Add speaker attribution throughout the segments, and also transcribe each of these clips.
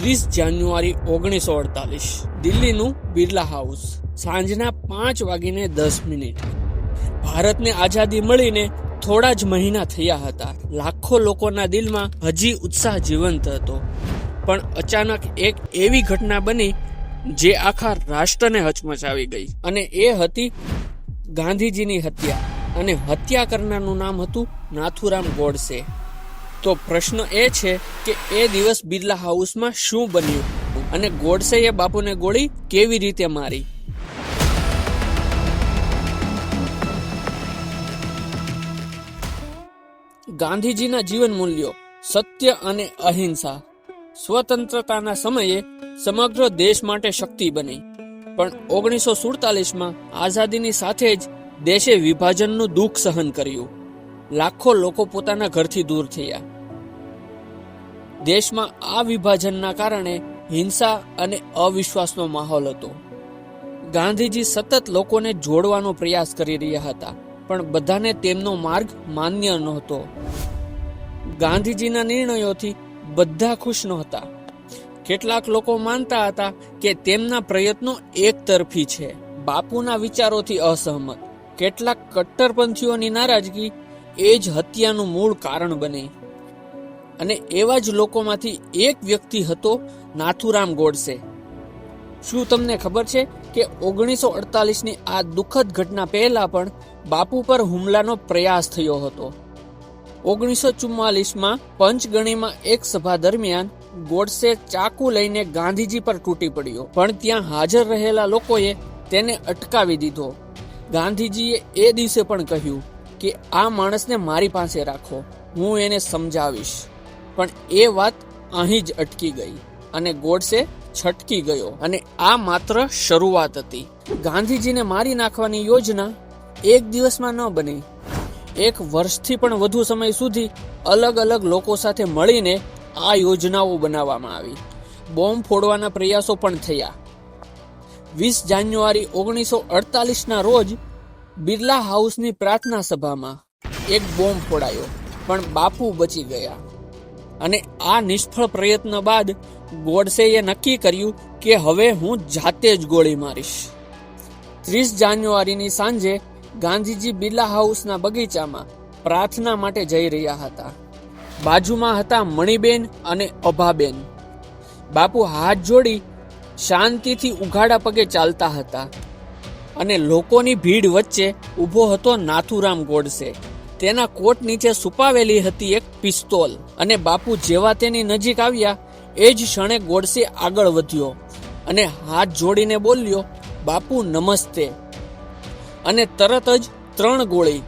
Speaker 1: ત્રીસ જાન્યુઆરી ઓગણીસો અડતાલીસ. દિલ્હીનું બિરલા હાઉસ. સાંજના પાંચ વાગીને દસ મિનિટ. ભારતને આઝાદી મળીને થોડા જ મહિના થયા હતા. લાખો લોકોના દિલમાં હજી ઉત્સાહ જીવંત હતો. પણ અચાનક એક એવી ઘટના બની, જે આખા રાષ્ટ્રને હચમચાવી ગઈ. અને એ હતી ગાંધીજીની હત્યા. અને હત્યા કરનારનું નામ હતું નાથુરામ ગોડસે. તો પ્રશ્ન એ છે કે એ દિવસ બિરલા હાઉસમાં શું બન્યું? અને ગોડસેએ બાપુને ગોળી કેવી રીતે મારી? ગાંધીજીના જીવન મૂલ્યો, સત્ય અને અહિંસા. સ્વતંત્રતાના સમયે સમગ્ર દેશ માટે શક્તિ બની. પણ ઓગણીસો સુડતાલીસમાં આઝાદીની સાથે જ દેશે વિભાજનનું દુઃખ સહન કર્યું. લાખો લોકો પોતાના ઘરથી દૂર થયા. દેશમાં આ વિભાજનના કારણે હિંસા અને અવિશ્વાસનો માહોલ હતો. ગાંધીજી સતત લોકોને જોડવાનો પ્રયાસ કરી રહ્યા હતા, પણ બધાને તેમનો માર્ગ માન્ય નહોતો. ગાંધીજીના નિર્ણયોથી બધા ખુશ નહોતા. કેટલાક લોકો માનતા હતા કે તેમના પ્રયત્નો એકતરફી છે. બાપુના વિચારોથી અસહમત. કેટલાક કટ્ટરપંથીઓની નારાજગી એ જ હત્યાનું મૂળ કારણ બની. અને એવા જ લોકોમાંથી એક વ્યક્તિ હતો નાથુરામ ગોડસે. શું તમને ખબર છે કે ઓગણીસો અડતાલીસની આ દુઃખદ ઘટના પહેલા પણ બાપુ પર હુમલાનો પ્રયાસ થયો હતો? ઓગણીસો ચુમ્માલીસમાં પંચગણીમાં એક સભા દરમિયાન ગોડસે ચાકુ લઈને ગાંધીજી પર તૂટી પડ્યો. પણ ત્યાં હાજર રહેલા લોકોએ તેને અટકાવી દીધો. ગાંધીજીએ એ દિવસે પણ કહ્યું કે આ માણસને મારી પાસે રાખો. હું એને સમજાવીશ. પણ એ વાત અહીં જ અટકી ગઈ અને ગોડસે છટકી ગયો અને આ માત્ર શરૂઆત હતી. ગાંધીજીને મારી નાખવાની યોજના એક દિવસમાં ન બની. એક વર્ષથી પણ વધુ સમય સુધી અલગ અલગ લોકો સાથે મળીને આ યોજનાઓ બનાવવામાં આવી. બોમ્બ ફોડવાના પ્રયાસો પણ થયા. વીસ જાન્યુઆરી ઓગણીસો અડતાલીસના રોજ બિરલા હાઉસની પ્રાર્થના સભામાં એક બોમ્બ ફોડાયો, પણ બાપુ બચી ગયા. અને આ નિષ્ફળ પ્રયત્ન બાદ ગોડસેએ નક્કી કર્યું કે હવે હું જાતે જ ગોળી મારીશ. ત્રીસ જાન્યુઆરીની સાંજે ગાંધીજી બિરલા હાઉસના બગીચામાં પ્રાર્થના માટે જઈ રહ્યા હતા. બાજુમાં હતા મણિબેન અને અભાબેન. બાપુ હાથ જોડી શાંતિથી ઉઘાડા પગે ચાલતા હતા અને લોકોની ભીડ વચ્ચે ઊભો હતો નાથુરામ ગોડસે. તેના કોટ નીચે છુપાવેલી હતી એક પિસ્તોલ. અને બાપુ જેવા તેની નજીક આવ્યા, એ જ ક્ષણે ગોડસે આગળ વધ્યો અને હાથ જોડીને બોલ્યો, બાપુ, નમસ્તે. અને તરત જ ત્રણ ગોળી.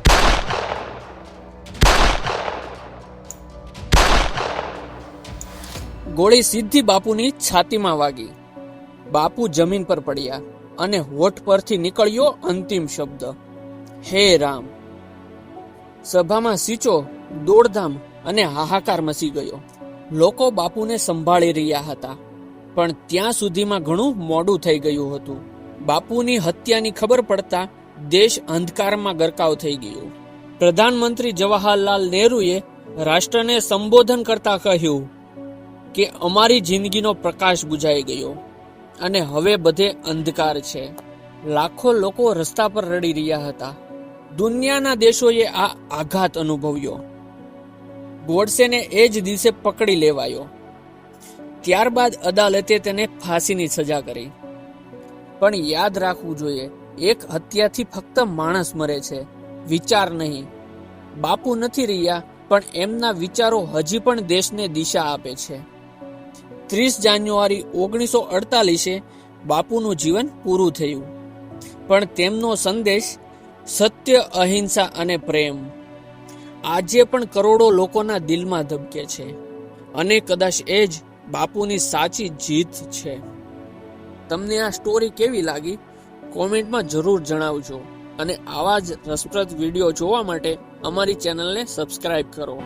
Speaker 1: ગોળી સીધી બાપુની છાતીમાં વાગી. બાપુ જમીન પર પડ્યા અને હોઠ પરથી નીકળ્યો અંતિમ શબ્દ. હે રામ. સભામાં સીચો, દોડધામ અને હાહાકાર મસી ગયો. લોકો બાપુને સંભાળી રહ્યા હતા. પણ ત્યાં સુધીમાં ઘણું મોડું થઈ ગયું હતું. બાપુની હત્યાની ખબર પડતા દેશ અંધકારમાં ગરકાવ થઈ ગયો. પ્રધાનમંત્રી જવાહરલાલ નહેરુએ રાષ્ટ્રને સંબોધન કરતા કહ્યું કે, અમારી જિંદગીનો પ્રકાશ બુઝાઈ ગયો અને હવે બધે અંધકાર છે. લાખો લોકો રસ્તા પર રડી રહ્યા હતા. દુનિયાના દેશોએ આ આઘાત અનુભવ્યો. ગોડસેને એ જ દિવસે પકડી લેવાયો. ત્યારબાદ અદાલતે તેને ફાંસીની સજા કરી. પણ યાદ રાખવું જોઈએ, એક હત્યાથી ફક્ત માણસ મરે છે, વિચાર નહીં. બાપુ નથી રહ્યા, પણ એમના વિચારો હજી પણ દેશને દિશા આપે છે. ત્રીસ જાન્યુઆરી ઓગણીસો અડતાલીસે બાપુનું જીવન પૂરું થયું. પણ તેમનો સંદેશ સત્ય, અહિંસા અને પ્રેમ આજે પણ કરોડો લોકોના દિલમાં ધબકે છે અને કદાચ એ જ બાપુની સાચી જીત છે. તમને આ સ્ટોરી કેવી લાગી? કોમેન્ટમાં જરૂર જણાવજો અને આવા જ રસપ્રદ વીડિયો જોવા માટે અમારી ચેનલને સબસ્ક્રાઇબ કરો.